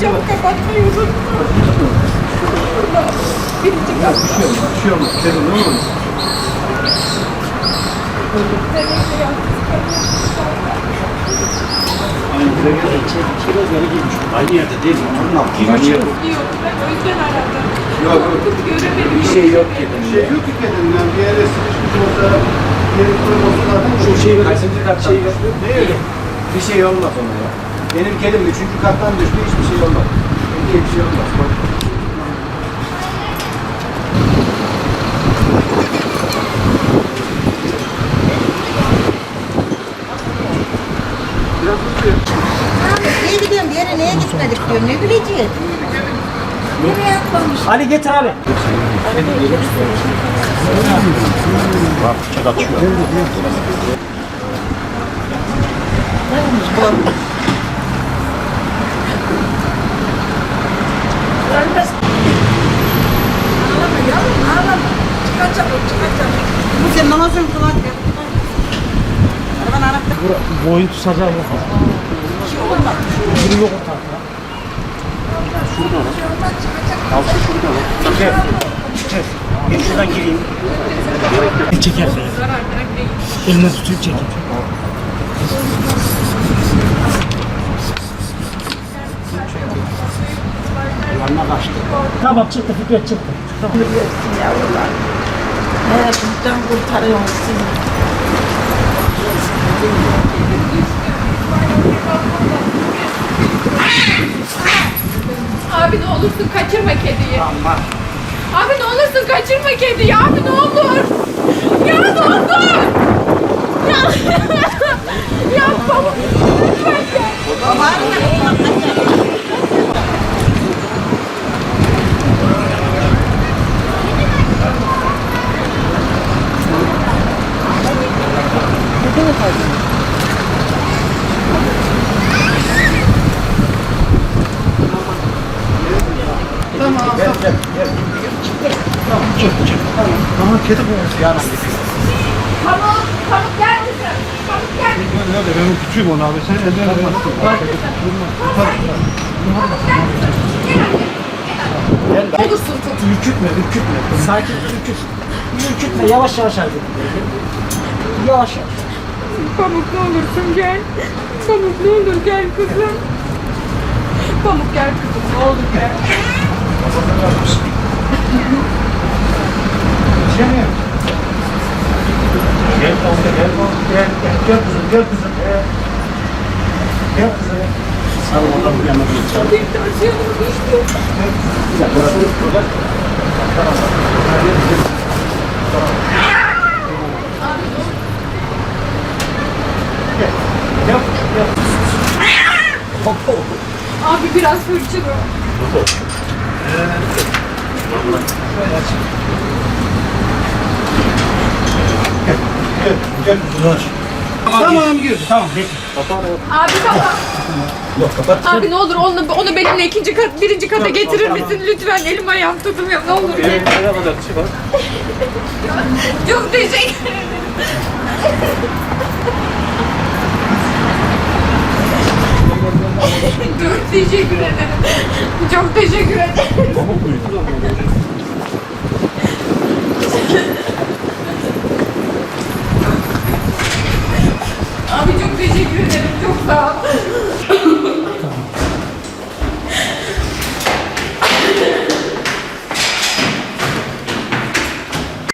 Camı kapatmıyorum. Birinci kat. Bir şey olmaz. Bir şey ne olur? Biraz öyle girmiş. Aynı yerde değil mi? Aynı yer. Yok ben o yüzden aradım. Yok yok. Göremedim. Bir şey yok ki. Bir şey yok ki kedinin. Yani bir yere sıkışmış olsa, Şu çok şey kaçıncı kat şey yok. Ne öyle? Bir şey olmaz ona ya. Benim kedim üçüncü kattan düştü. Hiçbir şey olmaz. Benim bir şey olmaz. Biraz tutuyor. Niye gidiyorum bir yere neye gitmedik diyorum ne bileceğiz. Nereye atlamış? Ali getir abi. Bu sen namazını kılar ya. Boyun tutacağım yok. Biri yok ortalıkta. Şurada lan. Altı şurada lan. Çeker. Çeker. Ben şuradan gireyim. Çeker. Eline tutup çeker. Yanına kaçtı. Tamam çıktı Fikret çıktı. Yavrular. He buradan kurtarıyorsun. Abi ne olursun kaçırma kediyi. Tamam. Abi ne olursun kaçırma kediyi. Abi ne olur. Ama kedi bu. Yani. Pamuk. Pamuk gel kızım. Pamuk gel. Nerede? Benim küçüğüm onu abi. Sen elden almazsın. Ne olursun tut. Ürkütme, ürkütme. Sakin, ürkütme. Ürkütme, yavaş yavaş hareket et. Yavaş yavaş. Pamuk ne olursun gel. Pamuk ne olur gel kızım. Pamuk gel kızım ne olur gel. Gel, gel, gel, gel, gel, gel kızım, gel kızım. Gel, gel kızım. Sağ ol, adam bu yanına bir. Gel, gel. Hop, hop. Abi biraz hırçın o. Gel. Tamam gir. Tamam, bekle. Abi kapat. Yok, kapat. Abi ne olur onu, onu benimle ikinci kat, birinci kata getirir misin? Lütfen elim ayağım tutmuyor. Ne olur gel. Ne kadar kişi var? Çok teşekkür ederim. Çok teşekkür ederim. Çok teşekkür ederim.